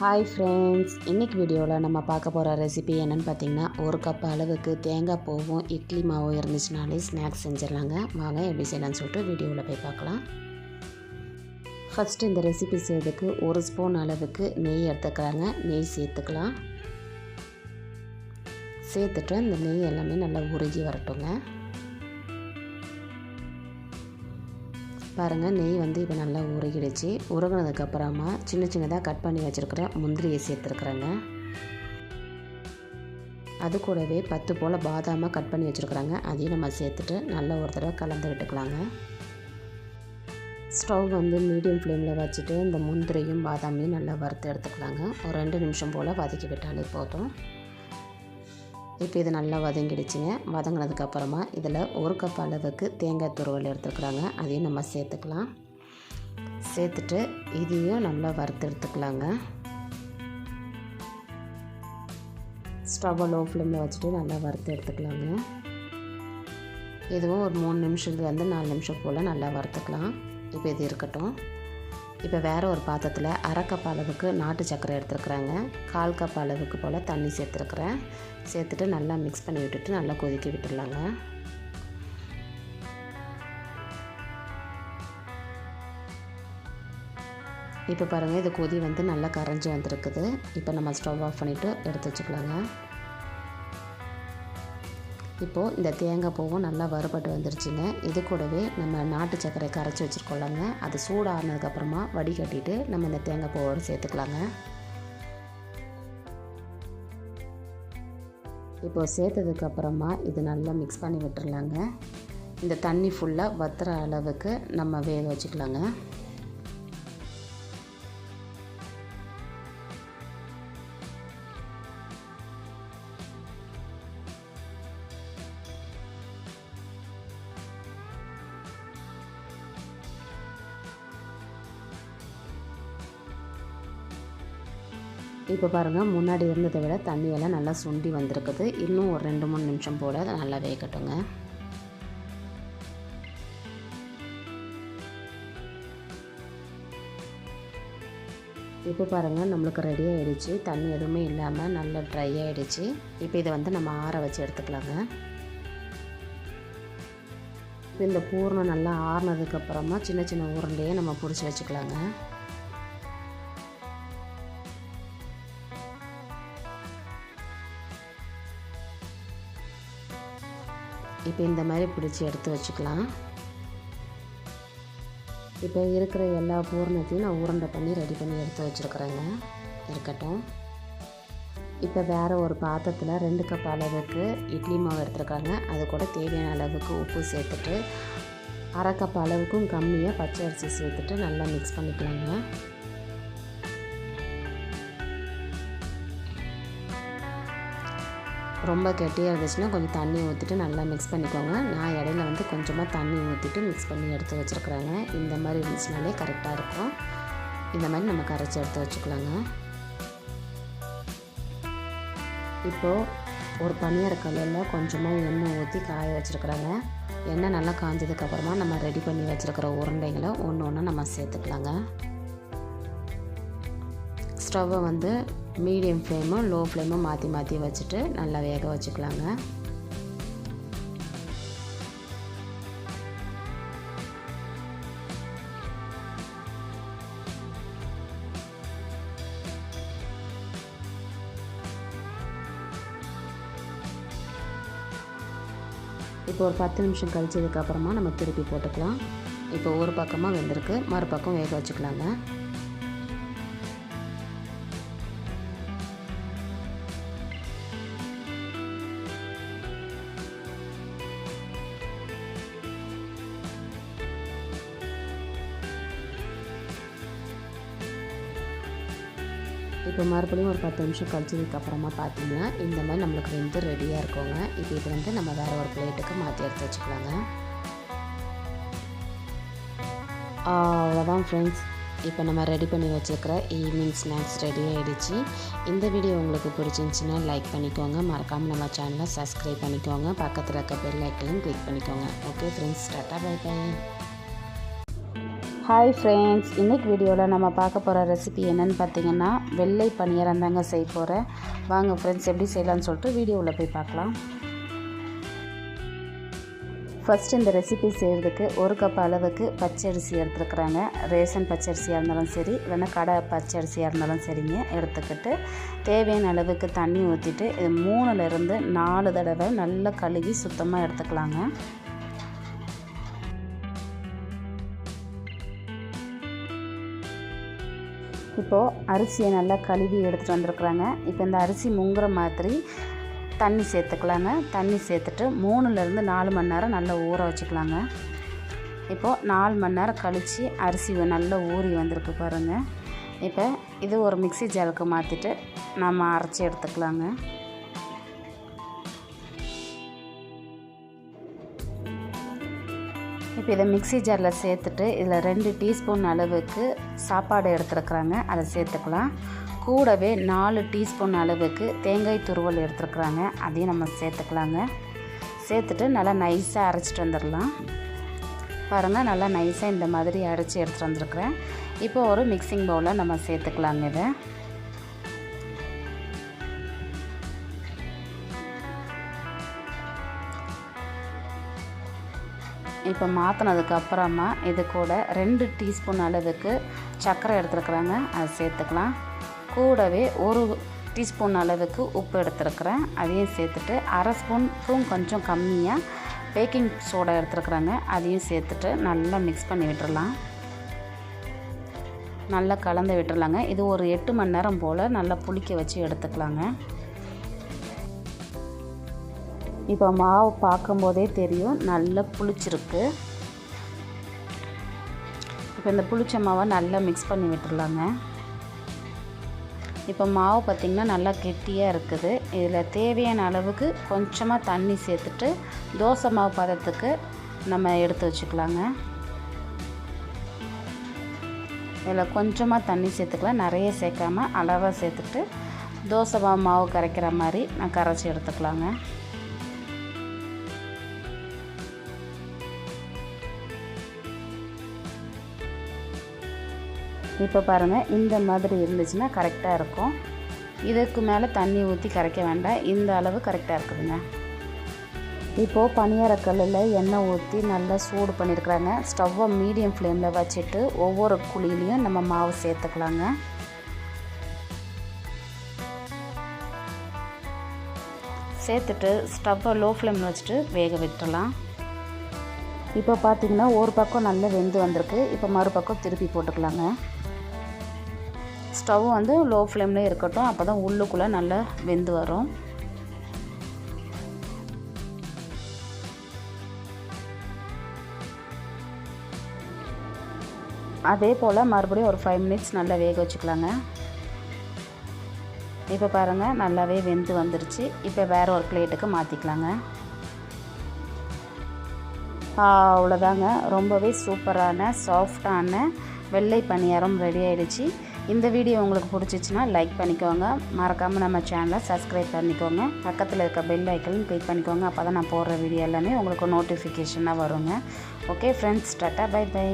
Hi friends இன்றைக்கி வீடியோவில் நம்ம பார்க்க போகிற ரெசிபி என்னென்னு பார்த்தீங்கன்னா ஒரு கப் அளவுக்கு தேங்காய் பூவும் இட்லி மாவும் இருந்துச்சுனாலே ஸ்நாக்ஸ் செஞ்சிடலாங்க. வாங்க எப்படி செய்யலாம்னு சொல்லிட்டு வீடியோவில் போய் பார்க்கலாம். ஃபஸ்ட்டு இந்த ரெசிபி செய்யறதுக்கு ஒரு ஸ்பூன் அளவுக்கு நெய் எடுத்துக்கிறாங்க நெய் சேர்த்துக்கலாம். சேர்த்துட்டு இந்த நெய் எல்லாமே நல்லா உருகி வரட்டுங்க. பாருங்கள் நெய் வந்து இப்போ நல்லா உருகிடுச்சு. உருகினதுக்கப்புறமா சின்ன சின்னதாக கட் பண்ணி வச்சுருக்கிற முந்திரியை சேர்த்துருக்குறேங்க. அது கூடவே பத்து போல் பாதாமாக கட் பண்ணி வச்சுருக்குறாங்க. அதையும் நம்ம சேர்த்துட்டு நல்லா ஒரு தடவை கலந்து விட்டுக்கலாங்க. ஸ்டவ் வந்து மீடியம் ஃப்ளேமில் வச்சுட்டு இந்த முந்திரியும் பாதாமையும் நல்லா வறுத்து எடுத்துக்கலாங்க. ஒரு ரெண்டு நிமிஷம் போல் வதக்கி விட்டாலே போதும். இப்போ இது நல்லா வதங்கிடுச்சுங்க. வதங்கினதுக்கப்புறமா இதில் ஒரு கப் அளவுக்கு தேங்காய் துருவல் எடுத்துக்கிறாங்க அதையும் நம்ம சேர்த்துக்கலாம். சேர்த்துட்டு இதையும் நல்லா வறுத்து எடுத்துக்கலாங்க. ஸ்டவ்வை லோ ஃப்ளேமில் வச்சுட்டு நல்லா வறுத்து எடுத்துக்கலாங்க. இதுவும் ஒரு மூணு நிமிஷத்துலேருந்து நாலு நிமிஷம் போல் நல்லா வறுத்துக்கலாம். இப்போ இது இருக்கட்டும். இப்போ வேறு ஒரு பாத்திரத்தில் அரை கப் அளவுக்கு நாட்டு சர்க்கரை எடுத்துருக்குறேங்க. கால் கப் அளவுக்கு போல் தண்ணி சேர்த்துருக்குறேன். சேர்த்துட்டு நல்லா மிக்ஸ் பண்ணி விட்டுட்டு நல்லா கொதிக்க விட்டுடலாங்க. இப்போ பாருங்கள் இது கொதி வந்து நல்லா கரைஞ்சி வந்திருக்குது. இப்போ நம்ம ஸ்டவ் ஆஃப் பண்ணிவிட்டு எடுத்து வச்சுக்கலாங்க. இப்போது இந்த தேங்காய் பூவும் நல்லா வறுபட்டு வந்துருச்சுங்க. இது கூடவே நம்ம நாட்டு சர்க்கரை கரைச்சி வச்சுருக்கோம்லங்க. அது சூடானதுக்கப்புறமா வடிகட்டிட்டு நம்ம இந்த தேங்காய் பூவோடு சேர்த்துக்கலாங்க. இப்போது சேர்த்ததுக்கப்புறமா இது நல்லா மிக்ஸ் பண்ணி விட்டுறலாங்க. இந்த தண்ணி ஃபுல்லாக வத்துற அளவுக்கு நம்ம வேக வச்சுக்கலாங்க. இப்போ பாருங்கள் முன்னாடி இருந்ததை விட தண்ணியெல்லாம் நல்லா சுண்டி வந்திருக்குது. இன்னும் ஒரு ரெண்டு மூணு நிமிஷம் போல் அதை நல்லா வேகட்டுங்க. இப்போ பாருங்கள் நம்மளுக்கு ரெடி ஆகிடுச்சு தண்ணி எதுவுமே இல்லாமல் நல்லா ட்ரை ஆகிடுச்சு இப்போ இதை வந்து நம்ம ஆற வச்சு எடுத்துக்கலாங்க. இந்த பூர்ணம் நல்லா ஆறினதுக்கப்புறமா சின்ன சின்ன உருண்டையே நம்ம பிடிச்சி வச்சுக்கலாங்க. இப்போ இந்த மாதிரி பிடிச்சி எடுத்து வச்சுக்கலாம். இப்போ இருக்கிற எல்லா பூர்ணத்தையும் நான் உருண்டை பண்ணி ரெடி பண்ணி எடுத்து வச்சுருக்குறேங்க. இருக்கட்டும். இப்போ வேறு ஒரு பாத்திரத்தில் ரெண்டு கப் அளவுக்கு இட்லி மாவு எடுத்துருக்காங்க. அது கூட தேவையான அளவுக்கு உப்பு சேர்த்துட்டு அரை கப் அளவுக்கும் கம்மியாக பச்சை அரிசி சேர்த்துட்டு நல்லா மிக்ஸ் பண்ணிக்கலாங்க. ரொம்ப கெட்டியாக இருந்துச்சுன்னா கொஞ்சம் தண்ணி ஊற்றிட்டு நல்லா மிக்ஸ் பண்ணிக்கோங்க. நான் இடையில வந்து கொஞ்சமாக தண்ணி ஊற்றிட்டு மிக்ஸ் பண்ணி எடுத்து வச்சுருக்குறேங்க. இந்த மாதிரி இருந்துச்சுனாலே கரெக்டாக இருக்கும். இந்த மாதிரி நம்ம கரைச்சி எடுத்து வச்சுக்கலாங்க. இப்போது ஒரு பனியார கல்லில் கொஞ்சமாக எண்ணெய் ஊற்றி காய வச்சுருக்குறாங்க. எண்ணெய் நல்லா காஞ்சதுக்கப்புறமா நம்ம ரெடி பண்ணி வச்சுருக்கிற உருண்டைகளை ஒன்று ஒன்று நம்ம சேர்த்துக்கலாங்க. ஸ்டவ்வை வந்து மீடியம் ஃப்ளேமும் லோ ஃப்ளேமும் மாற்றி மாற்றி வச்சுட்டு நல்லா வேக வச்சுக்கலாங்க. இப்போ ஒரு பத்து நிமிஷம் கழிச்சதுக்கப்புறமா நம்ம திருப்பி போட்டுக்கலாம். இப்போ ஒரு பக்கமாக வெந்திருக்கு மறுபக்கம் வேக வச்சுக்கலாங்க. இப்போ மறுபடியும் ஒரு பத்து நிமிஷம் கழிச்சதுக்கப்புறமா பார்த்தீங்கன்னா இந்த மாதிரி நம்மளுக்கு வெந்து ரெடியாக இருக்கோங்க. இப்போ இது வந்து நம்ம வேறு ஒரு பிளேட்டுக்கு மாற்றி எடுத்து வச்சுக்கலாங்க. அவ்வளோதான் ஃப்ரெண்ட்ஸ் இப்போ நம்ம ரெடி பண்ணி வச்சுருக்கிற ஈவினிங் ஸ்நாக்ஸ் ரெடி ஆகிடுச்சு இந்த வீடியோ உங்களுக்கு பிடிச்சிருந்துச்சின்னா லைக் பண்ணிக்கோங்க. மறக்காமல் நம்ம சேனலை சப்ஸ்கிரைப் பண்ணிக்கோங்க. பக்கத்தில் இருக்க பெல் ஐக்கனையும் கிளிக் பண்ணிக்கோங்க. Okay friends tata bye bye hi friends இன்றைக்கி வீடியோவில் நம்ம பார்க்க போகிற ரெசிபி என்னென்னு பார்த்தீங்கன்னா வெள்ளை பணியாரம் தாங்க செய்ய போகிறேன் வாங்க ஃப்ரெண்ட்ஸ் எப்படி செய்யலாம்னு சொல்லிட்டு வீடியோவில் போய் பார்க்கலாம். ஃபஸ்ட் இந்த ரெசிபி செய்கிறதுக்கு ஒரு கப் அளவுக்கு பச்சரிசி எடுத்துருக்குறாங்க. ரேஷன் பச்சரிசியாக இருந்தாலும் சரி இல்லைன்னா கடை பச்சரிசியாக இருந்தாலும் சரிங்க எடுத்துக்கிட்டு தேவையான அளவுக்கு தண்ணி ஊற்றிட்டு இது மூணுலேருந்து நாலு தடவை நல்லா கழுவி சுத்தமாக எடுத்துக்கலாங்க. இப்போது அரிசியை நல்லா கழுவி எடுத்துகிட்டு வந்திருக்குறாங்க. இப்போ இந்த அரிசி முங்குற மாதிரி தண்ணி சேர்த்துக்கலாங்க. தண்ணி சேர்த்துட்டு மூணுலேருந்து நாலு மணி நேரம் நல்லா ஊற வச்சுக்கலாங்க. இப்போது நாலு மணி நேரம் கழித்து அரிசி நல்லா ஊறி வந்திருக்கு பாருங்கள் இப்போ இது ஒரு மிக்சி ஜாலுக்கு மாற்றிட்டு நம்ம அரைச்சி எடுத்துக்கலாங்க. இப்போ இதை மிக்சி ஜாரில் சேர்த்துட்டு இதில் ரெண்டு டீஸ்பூன் அளவுக்கு சாப்பாடு எடுத்துருக்குறாங்க. அதை சேர்த்துக்கலாம். கூடவே நாலு டீஸ்பூன் அளவுக்கு தேங்காய் துருவல் எடுத்துருக்குறாங்க. அதையும் நம்ம சேர்த்துக்கலாங்க. சேர்த்துட்டு நல்லா நைஸாக அரைச்சிட்டு வந்துடலாம். பாருங்கள் நல்லா நைஸாக இந்த மாதிரி அரைச்சி எடுத்துகிட்டு வந்துருக்குறேன். இப்போ ஒரு மிக்சிங் பவுலில் நம்ம சேர்த்துக்கலாங்க இதை. இப்போ மாற்றினதுக்கு அப்புறமா இது கூட ரெண்டு டீஸ்பூன் அளவுக்கு சர்க்கரை எடுத்துருக்குறாங்க. அதை சேர்த்துக்கலாம். கூடவே ஒரு டீஸ்பூன் அளவுக்கு உப்பு எடுத்துருக்குறேன். அதையும் சேர்த்துட்டு அரை ஸ்பூனுக்கும் கொஞ்சம் கம்மியாக பேக்கிங் சோடா எடுத்துருக்குறாங்க. அதையும் சேர்த்துட்டு நல்லா மிக்ஸ் பண்ணி விட்டுறலாம். நல்லா கலந்து விட்டுடலாங்க இது ஒரு எட்டு மணி நேரம் போல் நல்லா புளிக்க வச்சு எடுத்துக்கலாங்க. இப்போ மாவு பார்க்கும்போதே தெரியும் நல்லா புளிச்சிருக்கு. இப்போ இந்த புளிச்ச மாவை நல்லா மிக்ஸ் பண்ணி விட்டுடலாங்க இப்போ மாவு பார்த்திங்கன்னா நல்லா கெட்டியாக இருக்குது. இதில் தேவையான அளவுக்கு கொஞ்சமாக தண்ணி சேர்த்துட்டு தோசை மாவு பதத்துக்கு நம்ம எடுத்து வச்சுக்கலாங்க. இதில் கொஞ்சமாக தண்ணி சேர்த்துக்கலாம். நிறைய சேர்க்காம அளவாக சேர்த்துட்டு தோசை மாவு மாவு கரைக்கிற மாதிரி நான் கரைச்சி எடுத்துக்கலாங்க. இப்போ பாருங்கள் இந்த மாதிரி இருந்துச்சுன்னா கரெக்டாக இருக்கும். இதுக்கு மேலே தண்ணி ஊற்றி கரைக்க வேண்டாம். இந்த அளவு கரெக்டாக இருக்குதுங்க. இப்போது பனியாரக்கல்லில் எண்ணெய் ஊற்றி நல்லா சூடு பண்ணியிருக்கிறாங்க ஸ்டவ்வை மீடியம் ஃப்ளேமில் வச்சுட்டு ஒவ்வொரு குழியிலையும் நம்ம மாவு சேர்த்துக்கலாங்க. சேர்த்துட்டு ஸ்டவ்வை லோ ஃப்ளேமில் வச்சுட்டு வேக விட்டுடலாம். இப்போ பார்த்திங்கன்னா ஒரு பக்கம் நல்லா வெந்து வந்திருக்கு. இப்போ மறுபக்கம் திருப்பி போட்டுக்கலாங்க. ஸ்டவ் வந்து லோ ஃப்ளேம்லேயே இருக்கட்டும். அப்போ தான் உள்ளுக்குள்ளே நல்லா வெந்து வரும். அதே போல் மறுபடியும் ஒரு ஃபைவ் மினிட்ஸ் நல்லா வேக வச்சுக்கலாங்க. இப்போ பாருங்கள் நல்லாவே வெந்து வந்துருச்சு. இப்போ வேறு ஒரு பிளேட்டுக்கு மாற்றிக்கலாங்க அவ்வளோதாங்க ரொம்பவே சூப்பரான சாஃப்டான வெள்ளை பணியாரம் ரெடி ஆகிடுச்சு இந்த வீடியோ உங்களுக்கு பிடிச்சிச்சின்னா லைக் பண்ணிக்கோங்க. மறக்காமல் நம்ம சேனலை சப்ஸ்கிரைப் பண்ணிக்கோங்க. பக்கத்தில் இருக்க பெல் ஐக்கனும் கிளிக் பண்ணிக்கோங்க. அப்போ தான் நான் போடுற வீடியோ எல்லாமே உங்களுக்கு நோட்டிஃபிகேஷனாக வருங்க. Okay friends tata bye bye